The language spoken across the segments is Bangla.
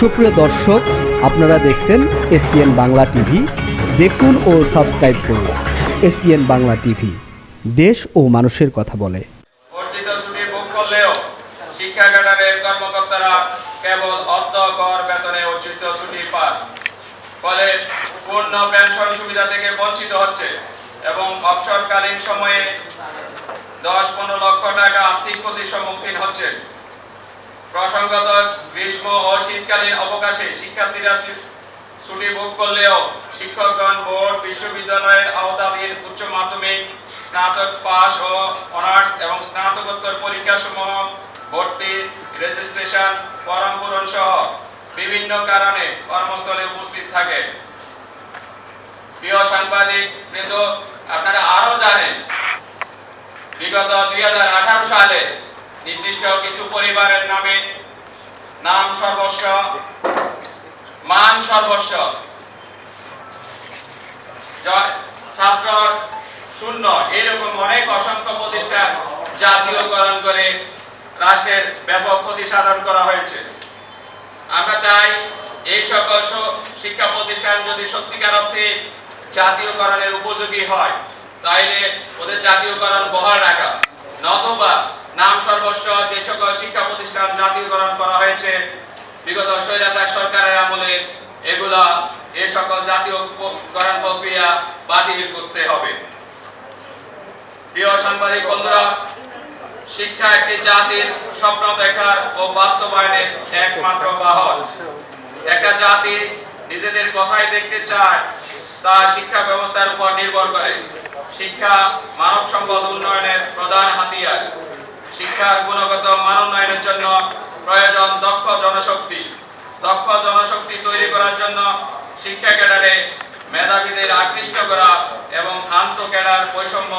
সুপ্রিয় দর্শক, আপনারা দেখছেন এসপিএন বাংলা টিভি। দেখুন ও সাবস্ক্রাইব করুন এসপিএন বাংলা টিভি। দেশ ও মানুষের কথা বলে। কেবল অর্ধ বেতনে ফলে পেনশন সুবিধা থেকে বঞ্চিত হচ্ছে এবং অবসরকালীন সময়ে দশ পনেরো লক্ষ টাকা আর্থিক ক্ষতির সম্মুখীন হচ্ছে প্রসঙ্গত, গ্রীষ্ম ও শীতকালীন অবকাশে শিক্ষার্থীরা ছুটি ভোগ করলেও শিক্ষকগণ বোর্ড, বিশ্ববিদ্যালয়ের আওতাধীন উচ্চ মাধ্যমিক, স্নাতক পাস ও অনার্স এবং স্নাতকোত্তর পরীক্ষাসমূহ, ভর্তি রেজিস্ট্রেশন ফর্ম পূরণ সহ বিভিন্ন কারণে কর্মস্থলে উপস্থিত থাকে। প্রিয় সাংবাদিক বৃন্দ, আপনারা আরও জানেন, বিগত দুই হাজার আঠারো সালে নির্দিষ্ট কিছু পরিবারের নামে নাম সর্বস্ব, মান সর্বস্ব। ছাত্র শূন্য, এরকম অনেক অসংখ্য প্রতিষ্ঠান জাতীয়করণ করে রাষ্ট্রের ব্যাপক ক্ষতি সাধন করা হয়েছে। আমরা চাই এই সকল শিক্ষা প্রতিষ্ঠান যদি সত্যিকার অর্থে জাতীয়করণের উপযোগী হয়, তাইলে ওদের জাতীয়করণ বহাল রাখা, নতুবা নাম সর্বস্ব, যে সকল শিক্ষা প্রতিষ্ঠান জাতীয়করণ করা হয়েছে, বিগত স্বৈরাচার সরকারের আমলে এগুলা, এ সকল জাতীয়করণ প্রক্রিয়া বাতিল করতে হবে। প্রিয় সাংবাদিক বন্ধুরা, শিক্ষা একটি জাতির স্বপ্ন দেখার ও বাস্তবায়নের একমাত্র বাহন। একটা জাতি নিজেদের কথাই দেখতে চায়, তা শিক্ষা ব্যবস্থার উপর নির্ভর করে। শিক্ষা মানব সম্পদ উন্নয়নের প্রধান হাতিয়ার। শিক্ষার গুণগত মান উন্নয়নের জন্য প্রয়োজন দক্ষ জনশক্তি। দক্ষ জনশক্তি তৈরি করার জন্য শিক্ষা ক্যাডারে মেধাবীদের আকৃষ্ট করা এবং আন্ত ক্যাডার বৈষম্য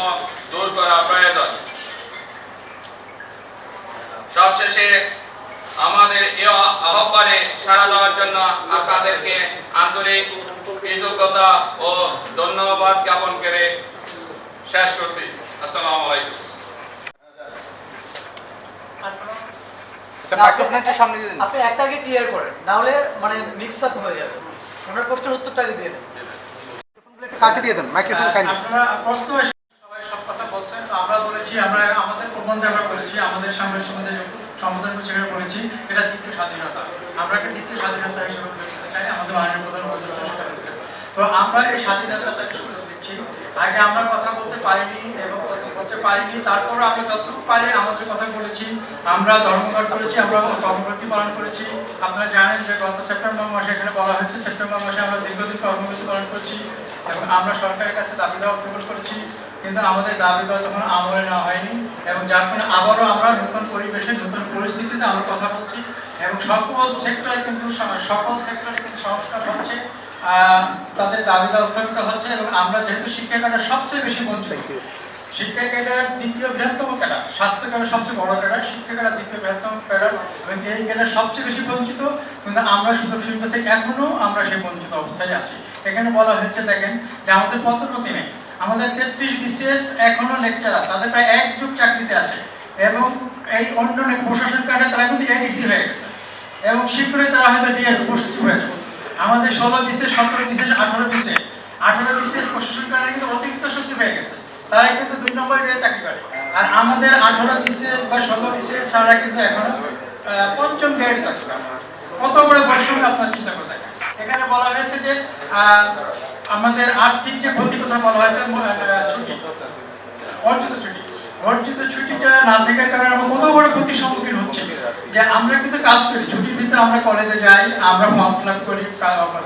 দূর করা প্রয়োজন। সবশেষে আমাদের এই আহ্বানে সাড়া দেওয়ার জন্য আপনাদেরকে আন্তরিক কৃতজ্ঞতা ও ধন্যবাদ জ্ঞাপন করে শেষ করছি। আসসালামু আলাইকুম। মাইক্রোফোনটা সামনে দিয়ে দিন। আপনি একটাকে ক্লিয়ার করেন না হলে মানে মিক্স আপ হয়ে যাবে। ওনার প্রশ্নের উত্তরটাকে দিয়ে দেন। কাছে দিয়ে দেন মাইক্রোফোন কাইন্ডলি আপনারা প্রশ্ন সবাই সব কথা বলছেন আমরা বলেছি আমরা আমাদের প্রবন্ধে আমরা বলেছি আমাদের সামনের সমাজে সমাধান সেখানে বলেছি এটা দ্বিতীয় স্বাধীনতা। আমরা একটা দ্বিতীয় স্বাধীনতা হিসেবে উল্লেখ চাই আমাদের মাননীয় প্রধান সেটা তো আমরা এই স্বাধীনতাটাকে সুযোগ দিচ্ছি। আগে আমরা কথা বলতে পারিনি এবং পারিনি তারপরে আমরা যতটুকু পারি আমাদের কথা বলেছি। আমরা ধর্মঘট করেছি, আমরা কর্মবিরতি পালন করেছি। আপনারা জানেন যে গত সেপ্টেম্বর মাসে এখানে বলা হয়েছে, সেপ্টেম্বর মাসে আমরা দীর্ঘদিন কর্মবিরতি পালন করেছি। এবং আমরা সরকারের কাছে দাবি দেওয়া উত্থাপন করেছি, কিন্তু আমাদের দাবি দেওয়া তখন আমলে নেওয়া হয়নি। এবং যার ফলে আবারও আমরা নতুন পরিবেশে, নতুন পরিস্থিতিতে আমরা কথা বলছি। এবং সকল সেক্টরে কিন্তু সকল সেক্টরে কিন্তু সংস্কার হচ্ছে তাদের দাবি দেওয়া উত্থাপিত হচ্ছে। এবং আমরা যেহেতু শিক্ষা ক্যাডার সবচেয়ে বেশি বঞ্চিত শিক্ষা ক্যাডার দ্বিতীয় বৃহত্তম ক্যাডার স্বাস্থ্য ক্যাডার সবচেয়ে বড় ক্যাডার শিক্ষা ক্যাডার দ্বিতীয় বৃহত্তম ক্যাডার, এবং এই ক্যাডার সবচেয়ে বেশি বঞ্চিত, কিন্তু আমরা সুযোগ সুবিধা থেকে এখনও আমরা সেই বঞ্চিত অবস্থায় আছি। এখানে বলা হয়েছে, দেখেন, যে আমাদের পদোন্নতি নেই। আমাদের তেত্রিশ বিসিএস এখনও লেকচারার তাদের প্রায় এক যুগ চাকরিতে আছে। এবং এই অন্য প্রশাসন কার্ডে তারা কিন্তু এডিসি হয়ে গেছে। এবং শীঘ্রই তারা হয়তো ডিএস উপস্থিত হয়ে যাবে। আমাদের ষোলো বিশেষ সতেরো বিশেষ আঠারো বিশেষ আঠারো বিশেষ প্রশাসন কার্ডে কিন্তু অতিরিক্ত সচিব হয়ে গেছে। তারা কিন্তু দুই নম্বর গ্রেডে চাকরি করে। আর আমাদের আঠারো বিশেষ বা ষোলো বিশেষ সারা কিন্তু এখনও পঞ্চম গ্রেডে চাকরি করে। কত বড় বৈষম্য আপনার চিন্তা করে দেখেন। এখানে বলা হয়েছে যে আমাদের আর্থিক যে ক্ষতি কথা বলা হয়েছে ছুটি। অর্জিত ছুটি। অর্জিত ছুটিটা না থাকার কারণে আমরা কত বড় ক্ষতির সম্মুখীন হচ্ছি। যে আমরা কিন্তু কাজ করি ছুটির ভিতরে আমরা কলেজে যাই আমরা ফর্ম ফিল আপ করি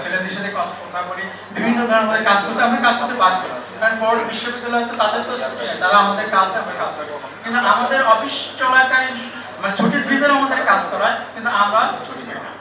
ছেলেদের সাথে কথা বলি বিভিন্ন ধরনের কাজ করতে আমরা কাজ করতে পারি কারণ বড় বিশ্ববিদ্যালয় তো তাদের তো নেই, তারা আমাদের কাজ আমরা কাজ করি। কিন্তু আমাদের অফিস চলাকালীন মানে ছুটির ভিতরে আমাদের কাজ করায় কিন্তু আমরা ছুটি পাই না।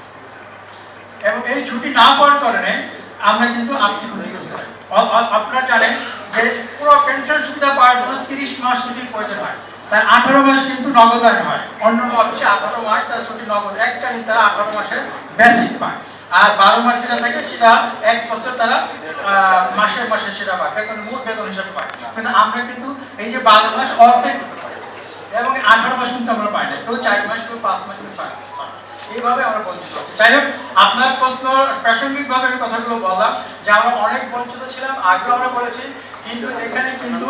এবং এই ছুটি না পাওয়ার কারণে আমরা কিন্তু আর্থিক ক্ষতিগ্রস্ত অ- আপনারা জানেন যে পুরো পেনশন সুবিধা পাওয়ার জন্য তিরিশ মাস ছুটির প্রয়োজন হয়। তার আঠারো মাস কিন্তু নগদান হয়। অন্য অফিসে আঠারো মাস তার ছুটি নগদ এককালীন তারা আঠারো মাসে বেসিক পায়। আর বারো মাস যেটা থাকে সেটা এক বছর তারা আহ, মাসে সেটা পায়। বেতন মূল বেতন হিসাবে পায়। কিন্তু আমরা কিন্তু এই যে বারো মাস অর্ধেক এবং আঠারো মাস কিন্তু আমরা পাই না। কেউ চার মাস কেউ পাঁচ মাস কেউ। এইভাবে আমরা বঞ্চিত যাই হোক আপনার প্রশ্ন প্রাসঙ্গিকভাবে আমি কথাগুলো বললাম যে আমরা অনেক বঞ্চিত ছিলাম আগেও আমরা বলেছি কিন্তু এখানে কিন্তু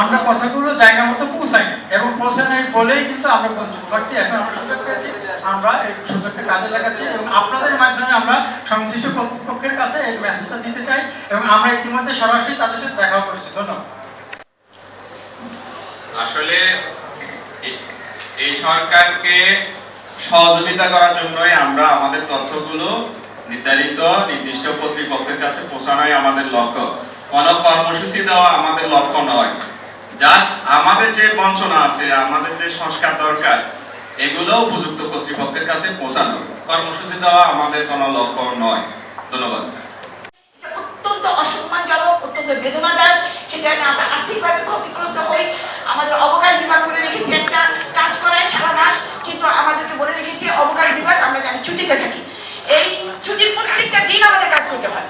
আমরা কথাগুলো জায়গা মতো পৌঁছাইনি। এবং পৌঁছাই বলেই কিন্তু আমরা বঞ্চিত হচ্ছি এখন আমরা সুযোগ পেয়েছি আমরা এই সুযোগটা কাজে লাগাচ্ছি এবং আপনাদের মাধ্যমে আমরা সংশ্লিষ্ট কর্তৃপক্ষের কাছে এই মেসেজটা দিতে চাই এবং আমরা ইতিমধ্যে সরাসরি তাদের সাথে দেখাও করেছি। ধন্যবাদ। আসলে এই সরকারকে সহযোগিতা করার জন্যই আমরা আমাদের তথ্যগুলো নির্ধারিত নির্দিষ্ট কর্তৃপক্ষের কাছে পৌঁছানোই আমাদের লক্ষ্য। কোনো কর্মসূচি দেওয়া আমাদের লক্ষ্য নয়। জাস্ট আমাদের যে বঞ্চনা আছে, আমাদের যে সংস্কার দরকার, এগুলো উপযুক্ত কর্তৃপক্ষের কাছে পৌঁছানো। কর্মসূচি দেওয়া আমাদের কোনো লক্ষ্য নয়। ধন্যবাদ। অত্যন্ত অসম্মানজনক, অত্যন্ত বেদনাদায়ক। সেটা আমরা আর্থিকভাবে ক্ষতিগ্রস্ত হই। আমাদের অবকাশ বিভাগ করে রেখেছি একটা কাজ করায় সারা মাস। কিন্তু আমাদেরকে বলে রেখেছে, অবকাশ বিভাগ, আমরা জানি ছুটিতে থাকি। এই ছুটির প্রত্যেকটা দিন আমাদের কাজ করতে হয়।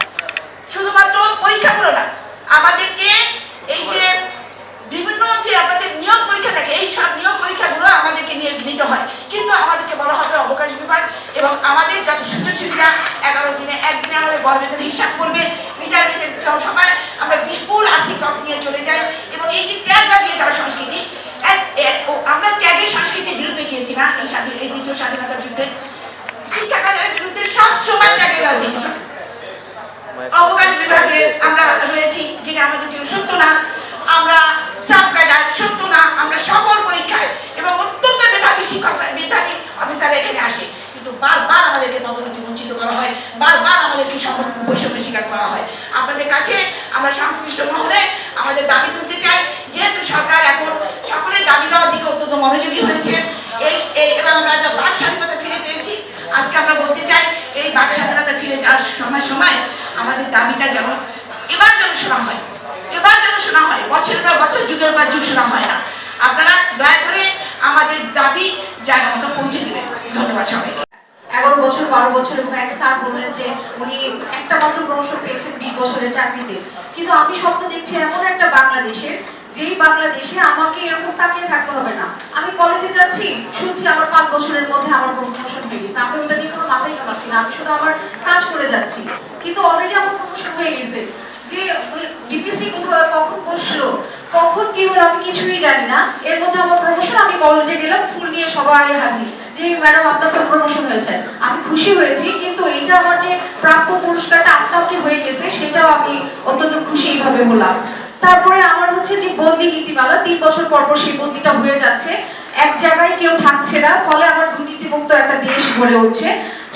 শুধুমাত্র পরীক্ষাগুলো না, আমাদেরকে এই যে বিভিন্ন যে আমাদের নিয়োগ পরীক্ষা থাকে, এই সব নিয়োগ পরীক্ষাগুলো আমাদেরকে নিয়ে নিতে হয়। কিন্তু আমাদেরকে বলা হবে অবকাশ বিভাগ এবং আমাদের যত সুযোগ সুবিধা, এগারো দিনে একদিনে আমাদের গর্বেতন হিসাব করবে। রিটায়ারমেন্টের সময় আমরা বিপুল আর্থিক লস নিয়ে চলে যাই এবং এই যে ত্যাগ লাগিয়ে তারা সংস্কৃতি এক- এক- ও আমরা ত্যাগের সংস্কৃতির বিরুদ্ধে গিয়েছি না এই স্বাধীন এই দ্বিতীয় স্বাধীনতা যুদ্ধে শিক্ষা কাজের বিরুদ্ধে সব সময় ত্যাগের রাজনীতি চলে। অবকাশ বিভাগে আমরা রয়েছি যেটা আমাদের জন্য সত্য না আমরা সাব ক্যাডার সত্য না আমরা সকল পরীক্ষায় এবং অত্যন্ত মেধাবী শিক্ষকরা মেধাবী অফিসাররা এখানে আসে কিন্তু বারবার আমাদেরকে পদোন্নতি বঞ্চিত করা হয়, বারবার আমাদেরকে সম- বৈষম্য স্বীকার করা হয়। আপনাদের কাছে আমরা সংশ্লিষ্ট মহলে আমাদের দাবি তুলতে চাই, যেহেতু সরকার এখন সকলের দাবি দেওয়ার দিকে অত্যন্ত মনোযোগী হয়েছে, এই এবং আমরা বাক স্বাধীনতা ফিরে পেয়েছি, আজকে আমরা বলতে চাই, এই বাক স্বাধীনতা ফিরে যাওয়ার সময় সময় আমাদের দাবিটা যেন এবার যেন শোনা হয়, এবার যেন শোনা হয়, বছরের পর বছর, যুগের পর যুগ শোনা হয় না। আপনারা দয়া করে আমাদের দাবি জায়গা মতো পৌঁছে দেবেন। ধন্যবাদ সবাইকে। এগারো বছর, বারো বছর এবং এক স্যার বললেন যে উনি একটা মাত্র প্রমোশন পেয়েছেন বিশ বছরের চাকরিতে। কিন্তু আমি স্বপ্ন দেখছি এমন একটা বাংলাদেশের, যেই বাংলাদেশে আমাকে এরকম তাকিয়ে থাকতে হবে না। আমি কলেজে যাচ্ছি, শুনছি আমার পাঁচ বছরের মধ্যে আমার প্রমোশন হয়ে গেছে। আমি ওটা নিয়ে কোনো মাথায় কামাচ্ছি না, আমি শুধু আমার কাজ করে যাচ্ছি। কিন্তু অলরেডি আমার প্রমোশন হয়ে গেছে। যে ডিপিসি কখন বসল, কখন কি হলো আমি কিছুই জানি না। এর মধ্যে আমার প্রমোশন আমি কলেজে গেলাম, ফুল নিয়ে সবাই হাজির। যে ম্যাডাম আপনার তো প্রমোশন হয়েছে। আমি খুশি হয়েছি, কিন্তু এটা আমার যে প্রাপ্য পুরস্কারটা আপনাকে হয়ে গেছে, সেটাও আমি অত্যন্ত খুশি এইভাবে হলাম। তারপরে আমার হচ্ছে যে বদলি নীতিমালা, তিন বছর পর পর সেই বদলিটা হয়ে যাচ্ছে। এক জায়গায় কেউ থাকছে না, ফলে আমার দুর্নীতিমুক্ত একটা দেশ গড়ে উঠছে।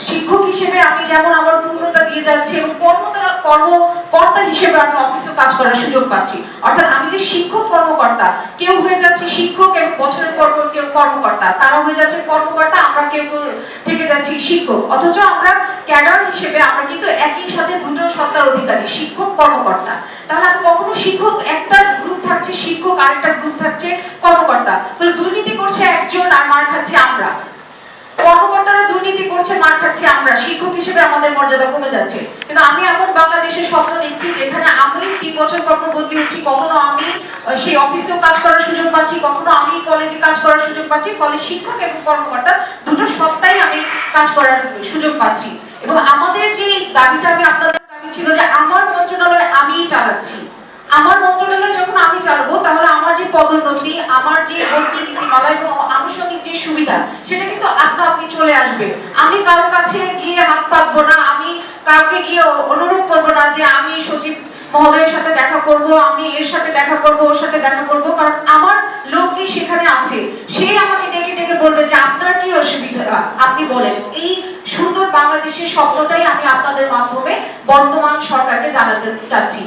শিক্ষক হিসেবে আমি যেমন আমার পূর্ণতা দিয়ে যাচ্ছি এবং কর্মতা কর্মকর্তা হিসেবে আমি অফিসে কাজ করার সুযোগ পাচ্ছি। অর্থাৎ আমি যে শিক্ষক কর্মকর্তা, কেউ হয়ে যাচ্ছে শিক্ষক এবং বছরের পর কেউ কর্মকর্তা। তারা হয়ে যাচ্ছে কর্মকর্তা, আমরা কেউ থেকে যাচ্ছি শিক্ষক। অথচ আমরা ক্যাডার হিসেবে, আমরা কিন্তু একই সাথে দুজন সত্তার অধিকারী, শিক্ষক, কর্মকর্তা। তাহলে কখনো শিক্ষক, একটা গ্রুপ থাকছে শিক্ষক, আরেকটা গ্রুপ থাকছে কর্মকর্তা। ফলে দুর্নীতি করছে একজন আর মার খাচ্ছে আমরা। খাচ্ছে আমরা, শিক্ষক হিসেবে আমাদের মর্যাদা কমে যাচ্ছে। কিন্তু আমি এমন বাংলাদেশের স্বপ্ন দেখছি যেখানে আমি তিন বছর পর বদলি হচ্ছি, কখনো আমি সেই অফিসেও কাজ করার সুযোগ পাচ্ছি, কখনো আমি কলেজে কাজ করার সুযোগ পাচ্ছি, ফলে শিক্ষক এবং কর্মকর্তা দুটো সত্তাই আমি কাজ করার সুযোগ পাচ্ছি। এবং আমাদের যে দাবিটা আমি আপনাদের দাবি ছিল যে আমার মন্ত্রণালয় আমিই চালাচ্ছি। আমার মন্ত্রণালয় যখন আমি চালাবো, তাহলে আমার যে পদোন্নতি, আমার যে নীতিমালা এবং আনুষঙ্গিক যে সুবিধা, সেটা কিন্তু আপনা আপনি চলে আসবে। আমি কারও কাছে গিয়ে হাত পাতবো না, আমি কাউকে গিয়ে অনুরোধ করব না যে আমি সচিব মহোদয়ের সাথে দেখা করব, আমি এর সাথে দেখা করব, ওর সাথে দেখা করব, কারণ আমার লোকই সেখানে আছে? সে আমাকে ডেকে ডেকে বলবে যে, আপনার কি অসুবিধা? আপনি বলেন। এই সুন্দর বাংলাদেশের স্বপ্নটাই আমি আপনাদের মাধ্যমে বর্তমান সরকারকে জানাতে চাচ্ছি।